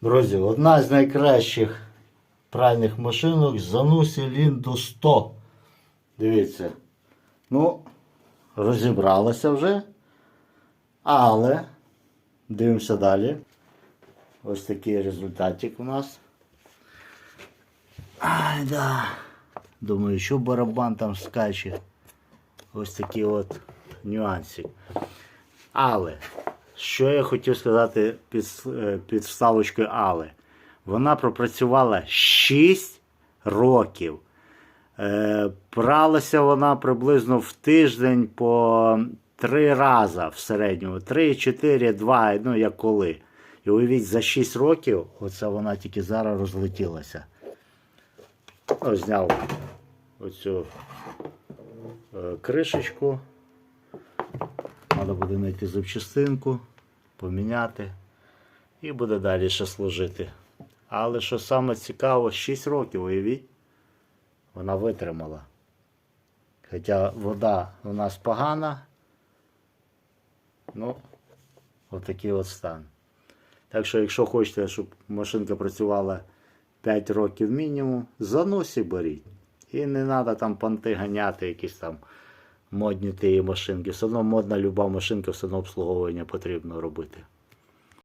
Друзі, одна з найкращих пральних машинок Zanussi Lindo 100. Дивіться. Ну, розібралася вже. Але дивимося далі. Ось такий результатик у нас. Ай, да. Думаю, що барабан там скаче. Ось такий от нюансик. Але, що я хотів сказати під, е, під вставочкою але. Вона пропрацювала 6 років. Е, пралася вона приблизно в тиждень по 3 рази в середньому. 3, 4, 2, ну як коли. І уявіть, за 6 років оце вона тільки зараз розлетілася. Ось зняв оцю е, кришечку. Треба буде знайти запчастинку, поміняти і буде далі ще служити. Але що саме цікаво, 6 років, уявіть, вона витримала. Хоча вода у нас погана, ну, отакий от стан. Так що, якщо хочете, щоб машинка працювала 5 років мінімум, заносі беріть. І не треба там понти ганяти, якісь там модні тієї машинки. Все одно модна люба машинка, все одно обслуговування потрібно робити.